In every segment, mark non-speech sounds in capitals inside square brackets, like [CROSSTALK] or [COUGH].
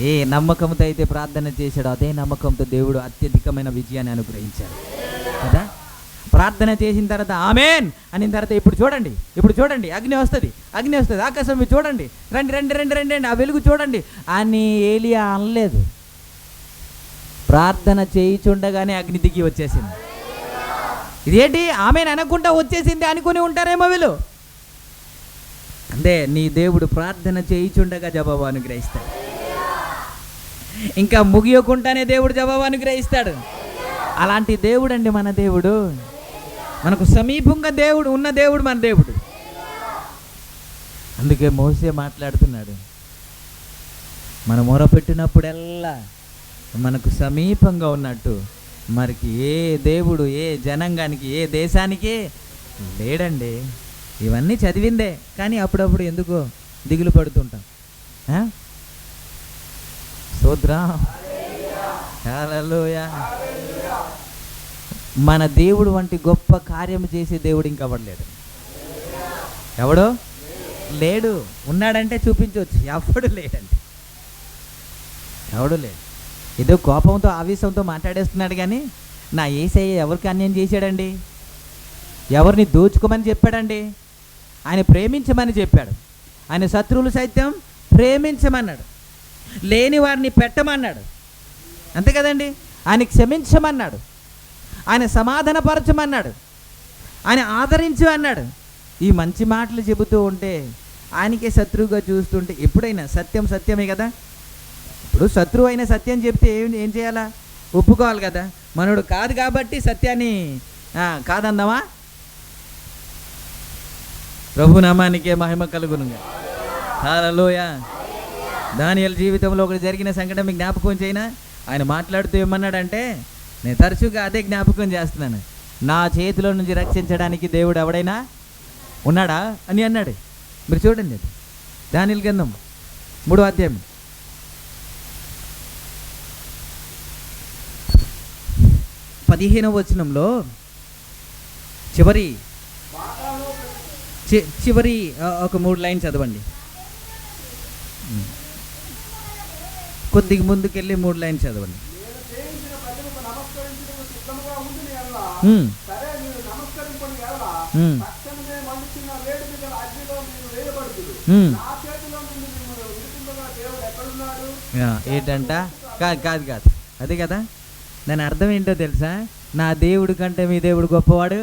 ఏ నమ్మకంతో అయితే ప్రార్థన చేశాడో అదే నమ్మకంతో దేవుడు అత్యధికమైన విజయాన్ని అనుగ్రహించాడు. కదా? ప్రార్థన చేసిన తర్వాత ఆమెన్ అనిన తర్వాత ఇప్పుడు చూడండి ఇప్పుడు చూడండి అగ్ని వస్తుంది అగ్ని వస్తుంది ఆకాశం మీరు చూడండి రండి రండి రండి రండి రండి ఆ వెలుగు చూడండి. అని ఏలియా అనలేదు. ప్రార్థన చేయిచుండగానే అగ్ని దిగి వచ్చేసింది. ఇదేంటి? ఆమెను అనకుండా వచ్చేసింది అనుకుని ఉంటారేమో వీళ్ళు. అంతే నీ దేవుడు ప్రార్థన చేయిచుండగా జవాబు అనుగ్రహిస్తాడు. ఇంకా ముగియకుండానే దేవుడు జవాబు అనుగ్రహిస్తాడు. అలాంటి దేవుడు అండి మన దేవుడు. మనకు సమీపంగా దేవుడు ఉన్న దేవుడు మన దేవుడు. అందుకే మోసే మాట్లాడుతున్నాడు. మన మొరపెట్టినప్పుడల్లా మనకు సమీపంగా ఉన్నట్టు మరికి ఏ దేవుడు ఏ జనాంగానికి ఏ దేశానికి లేడండి. ఇవన్నీ చదివిందే కానీ అప్పుడప్పుడు ఎందుకో దిగులు పడుతుంటాం. స్తోత్రం. హల్లెలూయా. మన దేవుడు వంటి గొప్ప కార్యం చేసే దేవుడు ఇంకా లేడు? ఎవడు? లేడు. ఉన్నాడంటే చూపించవచ్చు. ఎవడు లేడండి ఎవడు లేడు. ఏదో కోపంతో ఆవేశంతో మాట్లాడేస్తున్నాడు కానీ నా ఏసయ్య ఎవరికి అన్యాయం చేశాడండి? ఎవరిని దోచుకోమని చెప్పాడండి? ఆయన ప్రేమించమని చెప్పాడు. ఆయన శత్రువులు సైతం ప్రేమించమన్నాడు. లేని వారిని పెట్టమన్నాడు. అంతే కదండి? ఆయన క్షమించమన్నాడు. ఆయన సమాధానపరచమన్నాడు. ఆయన ఆదరించు అన్నాడు ఈ మంచి మాటలు చెబుతూ ఉంటే ఆయనకే శత్రువుగా చూస్తుంటే ఎప్పుడైనా సత్యం సత్యమే కదా? ఇప్పుడు శత్రువు అయిన సత్యం చెప్తే ఏం ఏం చేయాలా? ఒప్పుకోవాలి కదా? మనోడు కాదు కాబట్టి సత్యాన్ని ఆ, కాదందామా? ప్రభునామానికే మహిమ కలుగునుగా హలోయా దానియల్ జీవితంలో ఒకటి జరిగిన సంఘటన మీకు జ్ఞాపకం చేయనా? ఆయన మాట్లాడుతూ ఏమన్నాడంటే నేను తరచుగా అదే జ్ఞాపకం చేస్తున్నాను. నా చేతిలో నుంచి రక్షించడానికి దేవుడు ఎవడైనా ఉన్నాడా? అని అన్నాడు. మీరు చూడండి అది. దానియల్ గ్రంథం మూడో అధ్యాయం. పదిహేనవ వచనంలో చివరి చి- చివరి ఒక మూడు లైన్ చదవండి. కొద్దిగా ముందుకెళ్ళి మూడు లైన్ చదవండి. ఏంటంట? కాదు కాదు కాదు. అదే కదా? దాని అర్థం ఏంటో తెలుసా? నా దేవుడు కంటే మీ దేవుడు గొప్పవాడు?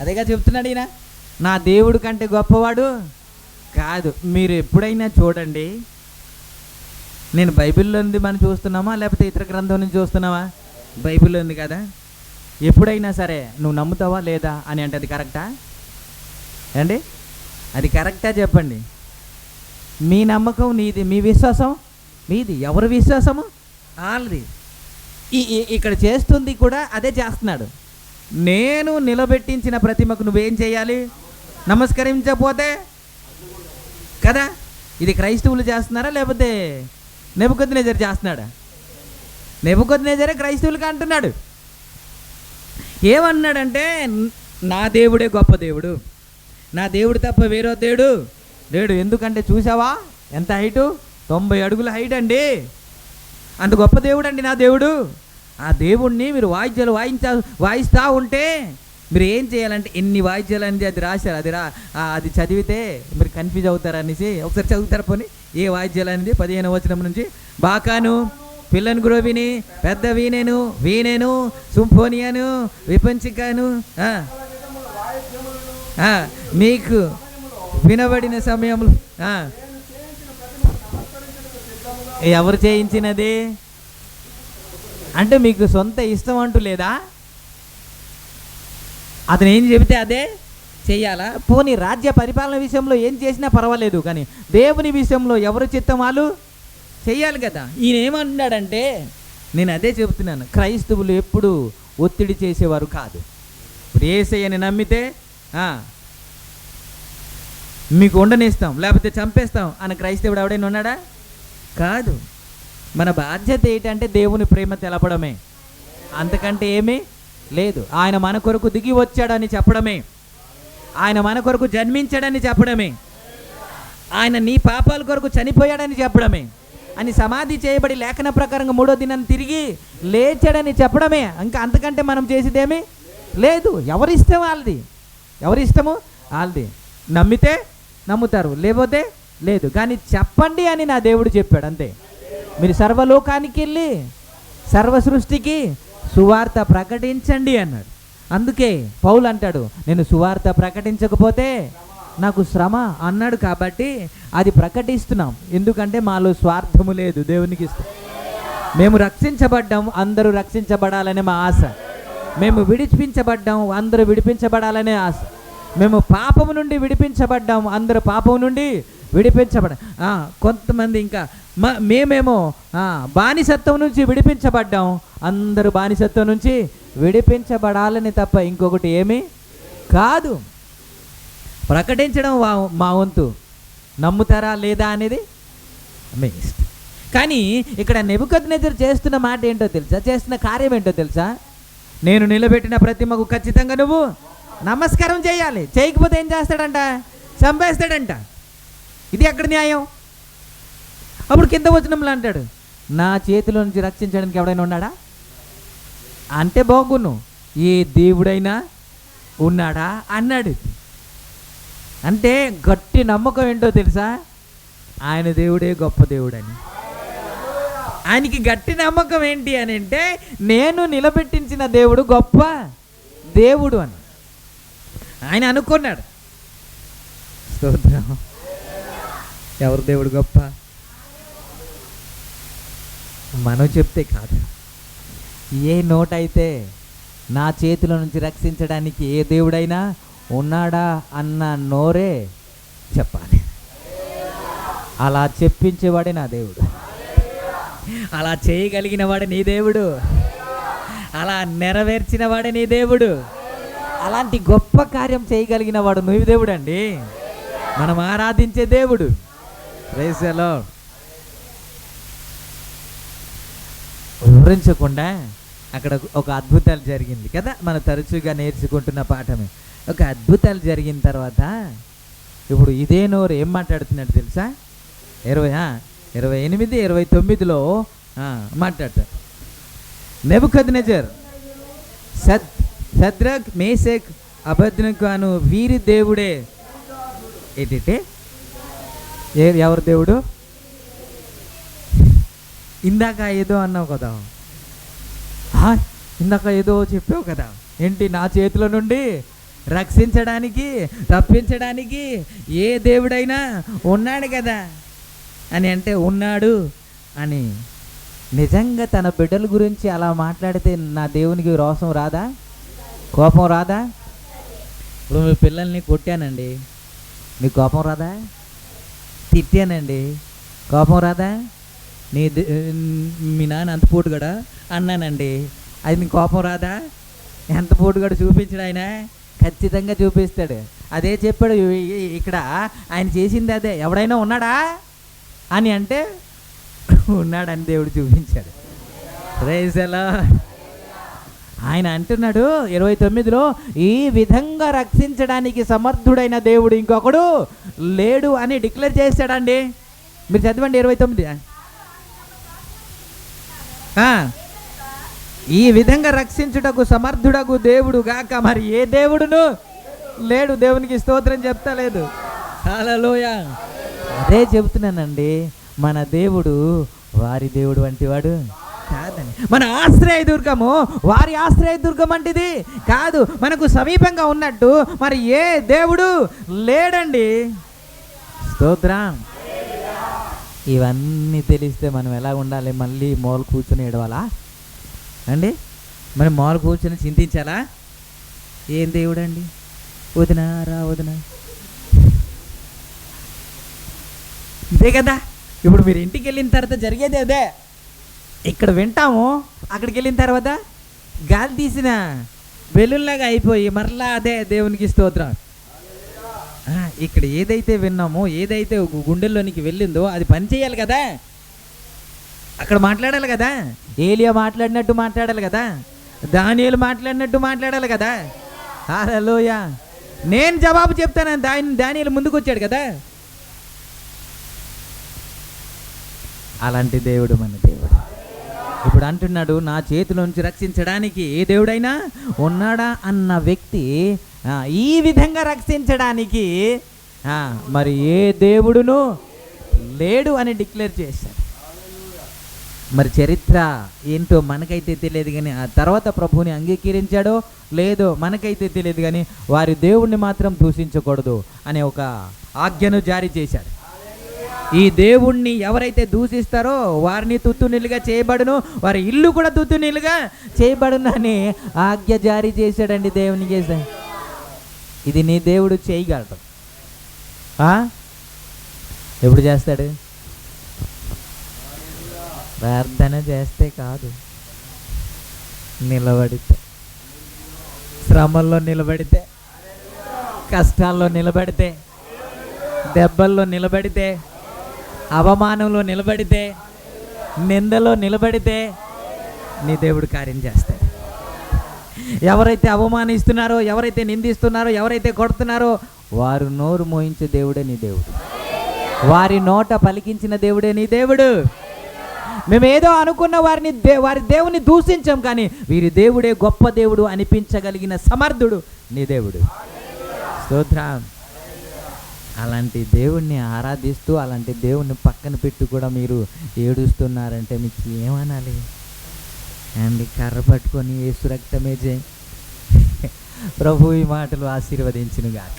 అదేగా చెప్తున్నాడు ఈయన? నా దేవుడు కంటే గొప్పవాడు? కాదు. మీరు ఎప్పుడైనా చూడండి నేను బైబిల్లో ఉంది మనం చూస్తున్నామా? లేకపోతే ఇతర గ్రంథం నుంచి చూస్తున్నావా? బైబిల్లో ఉంది కదా. ఎప్పుడైనా సరే నువ్వు నమ్ముతావా లేదా అని అంటే అది కరెక్టా? అండి అది కరెక్టా చెప్పండి. మీ నమ్మకం నీది మీ విశ్వాసం? మీది. ఎవరి విశ్వాసము? వాళ్ళది ఈ ఈ- ఇక్కడ చేస్తుంది కూడా అదే చేస్తున్నాడు. నేను నిలబెట్టించిన ప్రతిమకు నువ్వేం చేయాలి? నమస్కరించకపోతే? కదా? ఇది క్రైస్తవులు చేస్తున్నారా? లేకపోతే నెబుకొద్దినేజర్ చేస్తున్నాడా? నెబుకొద్దినేజరే క్రైస్తవులకి అంటున్నాడు. ఏమన్నాడంటే నా దేవుడే గొప్ప దేవుడు. నా దేవుడు తప్ప వేరో దేవుడు లేడు. ఎందుకంటే చూసావా ఎంత హైటు? తొంభై అడుగుల హైట్ అండి. అంత గొప్ప దేవుడు అండి నా దేవుడు. ఆ దేవుణ్ణి మీరు వాయిద్యాలు వాయించా వాయిస్తూ ఉంటే మీరు ఏం చేయాలంటే ఎన్ని వాయిద్యాలు అనేది అది రాశారు. అది రా అది చదివితే మీరు కన్ఫ్యూజ్ అవుతారు అనేసి ఒకసారి చదువుతారు పోనీ. ఏ వాయిద్యాలు అనేది? పదిహేను వచనం నుంచి. బాకాను పిల్లని గ్రోవిని పెద్ద వీణేను వీణేను సుంఫోనియాను విపంచికాను మీకు వినబడిన సమయంలో ఎవరు చేయించినది? అంటే మీకు సొంత ఇష్టం అంటూ లేదా? అతను ఏం చెబితే అదే చెయ్యాలా పోనీ రాజ్య పరిపాలన విషయంలో ఏం చేసినా పర్వాలేదు కానీ దేవుని విషయంలో ఎవరు చిత్తం వాళ్ళు చెయ్యాలి కదా. ఈయన ఏమంటున్నాడంటే నేను అదే చెబుతున్నాను క్రైస్తవులు ఎప్పుడు ఒత్తిడి చేసేవారు కాదు. ఇప్పుడు ఏసయ్యని నమ్మితే మీకు ఉండనిస్తాం లేకపోతే చంపేస్తాం అని క్రైస్తవుడు ఎవడైనా ఉన్నాడా? కాదు. మన బాధ్యత ఏంటంటే దేవుని ప్రేమ తెలపడమే. అంతకంటే ఏమీ? లేదు. ఆయన మన కొరకు దిగి వచ్చాడని చెప్పడమే. ఆయన మన కొరకు జన్మించాడని చెప్పడమే. ఆయన నీ పాపాల కొరకు చనిపోయాడని చెప్పడమే. అని సమాధి చేయబడి లేఖన ప్రకారంగా మూడో దినం తిరిగి లేచాడని చెప్పడమే. ఇంకా అంతకంటే మనం చేసేదేమీ? లేదు. ఎవరిష్టం వాళ్ళది? ఎవరిష్టము? వాళ్ళది. నమ్మితే నమ్ముతారు. లేకపోతే లేదు. కానీ చెప్పండి అని నా దేవుడు చెప్పాడు. అంతే. మీరు సర్వలోకానికి వెళ్ళి సర్వ సృష్టికి సువార్త ప్రకటించండి అన్నాడు. అందుకే పౌలు అంటాడు నేను సువార్త ప్రకటించకపోతే నాకు శ్రమ అన్నాడు కాబట్టి అది ప్రకటిస్తున్నాం. ఎందుకంటే మాలో స్వార్థము లేదు దేవునికి ఇస్తాం మేము రక్షించబడ్డాం అందరూ రక్షించబడాలనే మా ఆశ. మేము విడిపించబడ్డాం అందరూ విడిపించబడాలనే ఆశ. మేము పాపము నుండి విడిపించబడ్డాం అందరూ పాపం నుండి విడిపించబడ కొంతమంది ఇంకా మేమేమో బానిసత్వం నుంచి విడిపించబడ్డాం. అందరూ బానిసత్వం నుంచి విడిపించబడాలని తప్ప ఇంకొకటి ఏమీ కాదు. ప్రకటించడం వా- మా వంతు. నమ్ముతారా లేదా అనేది మీ ఇష్టం. కానీ ఇక్కడ నెబుకద్నెజర్ చేస్తున్న మాట ఏంటో తెలుసా? చేస్తున్న కార్యం ఏంటో తెలుసా? నేను నిలబెట్టిన ప్రతిమకు ఖచ్చితంగా నువ్వు నమస్కారం చేయాలి. చేయకపోతే ఏం చేస్తాడంట? చంపేస్తాడంట. ఇది ఎక్కడ న్యాయం? అప్పుడు కింద వచనంలో అంటాడు నా చేతిలో నుంచి రక్షించడానికి ఎవడైనా ఉన్నాడా? అంటే బాగున్ను ఏ దేవుడైనా ఉన్నాడా? అన్నాడు. అంటే గట్టి నమ్మకం ఏంటో తెలుసా? ఆయన దేవుడే గొప్ప దేవుడని. ఆయనకి గట్టి నమ్మకం ఏంటి అని అంటే నేను నిలబెట్టించిన దేవుడు గొప్ప దేవుడు అని. ఆయన అనుకున్నాడు. స్తోత్రం. ఎవరు దేవుడు గొప్ప? మనం చెప్తే కాదు. ఏ నోటైతే నా చేతుల నుంచి రక్షించడానికి ఏ దేవుడైనా ఉన్నాడా అన్న నోరే చెప్పాలి. అలా చెప్పించేవాడే నా దేవుడు. అలా చేయగలిగిన వాడే నీ దేవుడు. అలా నెరవేర్చిన వాడే నీ దేవుడు. అలాంటి గొప్ప కార్యం చేయగలిగిన వాడు నువ్వు దేవుడు అండి మనం ఆరాధించే దేవుడు. రేసలో వివరించకుండా అక్కడ ఒక అద్భుతాలు జరిగింది కదా? మనం తరచుగా నేర్చుకుంటున్న పాఠమే. ఒక అద్భుతాలు జరిగిన తర్వాత ఇప్పుడు ఇదే నోరు ఏం మాట్లాడుతున్నాడు తెలుసా? ఇరవై ఇరవై ఎనిమిది ఇరవై తొమ్మిదిలో మాట్లాడతాడు. నెబుకద్ నెబుకద్నెజర్ సద్ సద్రక్ మేసెక్ అభద్రకాను వీరి దేవుడే. ఏంటంటే ఏ ఎవరు దేవుడు? ఇందాక ఏదో అన్నావు కదా. ఇందాక ఏదో చెప్పావు కదా ఏంటి నా చేతిలో నుండి రక్షించడానికి తప్పించడానికి ఏ దేవుడైనా ఉన్నాడు కదా? అని అంటే ఉన్నాడు అని. నిజంగా తన బిడ్డల గురించి అలా మాట్లాడితే నా దేవునికి రోసం రాదా? కోపం రాదా? ఇప్పుడు మీ పిల్లల్ని కొట్టానండి. మీకు కోపం రాదా? తిట్టానండి. కోపం రాదా? నీ మీ నాన్న అంత పూటగాడు? అన్నానండి. అది మీ కోపం రాదా? ఎంత పూటగాడు చూపించడు ఆయన? ఖచ్చితంగా చూపిస్తాడు. అదే చెప్పాడు ఇక్కడ ఆయన చేసింది అదే. ఎవడైనా ఉన్నాడా? అని అంటే ఉన్నాడని దేవుడు చూపించాడు. ప్రైజ్ ఆయన అంటున్నాడు ఇరవై తొమ్మిదిలో ఈ విధంగా రక్షించడానికి సమర్థుడైన దేవుడు ఇంకొకడు లేడు అని డిక్లేర్ చేశాడండి. మీరు చదవండి ఇరవై తొమ్మిది. ఈ విధంగా రక్షించుటకు సమర్థుడకు దేవుడు గాక. మరి ఏ దేవుడును? లేడు. దేవునికి స్తోత్రం చెప్తా లేదు అదే చెబుతున్నానండి. మన దేవుడు వారి దేవుడు వంటి వాడు కాదని మన ఆశ్రయ దుర్గము వారి ఆశ్రయ దుర్గం వంటిది కాదు. మనకు సమీపంగా ఉన్నట్టు మరి ఏ దేవుడు లేడండి? స్తోత్రం. ఇవన్నీ తెలిస్తే మనం ఎలా ఉండాలి? మళ్ళీ మూల కూర్చొని ఏడవాలా? అండి? మరి మూల కూర్చొని చింతించాలా? ఏం దేవుడండి? వదినా రా వదినా. ఇదే కదా? ఇప్పుడు మీరు ఇంటికి వెళ్ళిన తర్వాత జరిగేది అదే. ఇక్కడ వింటాము అక్కడికి వెళ్ళిన తర్వాత గాలి తీసిన వెలుల్లాగా అయిపోయి మరలా అదే దేవునికి స్తోత్రం. ఇక్కడ ఏదైతే విన్నామో ఏదైతే గుండెల్లోనికి వెళ్ళిందో అది పని చేయాలి కదా? అక్కడ మాట్లాడాలి కదా? ఏలియా మాట్లాడినట్టు మాట్లాడాలి కదా? దానియలు మాట్లాడినట్టు మాట్లాడాలి కదా? హలోయ నేను జవాబు చెప్తాను దాని దానియలు ముందుకు వచ్చాడు కదా? అలాంటి దేవుడు మన దేవుడు. ఇప్పుడు అంటున్నాడు నా చేతిలోంచి రక్షించడానికి ఏ దేవుడైనా ఉన్నాడా అన్న వ్యక్తి ఈ విధంగా రక్షించడానికి మరి ఏ దేవుడును లేడు అని డిక్లేర్ చేశాడు మరి చరిత్ర ఏంటో మనకైతే తెలియదు కానీ ఆ తర్వాత ప్రభువుని అంగీకరించాడో లేదో మనకైతే తెలియదు కానీ వారి దేవుణ్ణి మాత్రం దూషించకూడదు అనే ఒక ఆజ్ఞను జారీ చేశాడు ఈ దేవుణ్ణి ఎవరైతే దూషిస్తారో వారిని తుత్తునిలుగా చేయబడును వారి ఇల్లు కూడా తుత్తునిలుగా చేయబడును అని ఆజ్ఞ జారీ చేశాడండి దేవుని చేశాడు. ఇది నీ దేవుడు చేయగలడు. ఆ? ఎప్పుడు చేస్తాడు? ప్రార్థన చేస్తే కాదు. నిలబడితే. శ్రమల్లో నిలబడితే. కష్టాల్లో నిలబడితే. దెబ్బల్లో నిలబడితే. అవమానంలో నిలబడితే. నిందలో నిలబడితే. నీ దేవుడు కార్యం చేస్తాడు. ఎవరైతే అవమానిస్తున్నారో ఎవరైతే నిందిస్తున్నారో ఎవరైతే కొడుతున్నారో వారు నోరు మోయించే దేవుడే నీ దేవుడు. వారి నోట పలికించిన దేవుడే నీ దేవుడు. మేము ఏదో అనుకున్న వారిని దే వారి దేవుని దూషించాం కానీ వీరి దేవుడే గొప్ప దేవుడు అనిపించగలిగిన సమర్థుడు నీ దేవుడు. స్తోత్రం. అలాంటి దేవుణ్ణి ఆరాధిస్తూ అలాంటి దేవుణ్ణి పక్కన పెట్టి కూడా మీరు ఏడుస్తున్నారంటే మీకు ఏమనాలి? అండ్ కర్ర పట్టుకొని ఏసు రక్తమే చేయి [LAUGHS] ప్రభు ఈ మాటలు ఆశీర్వదించునుగాక.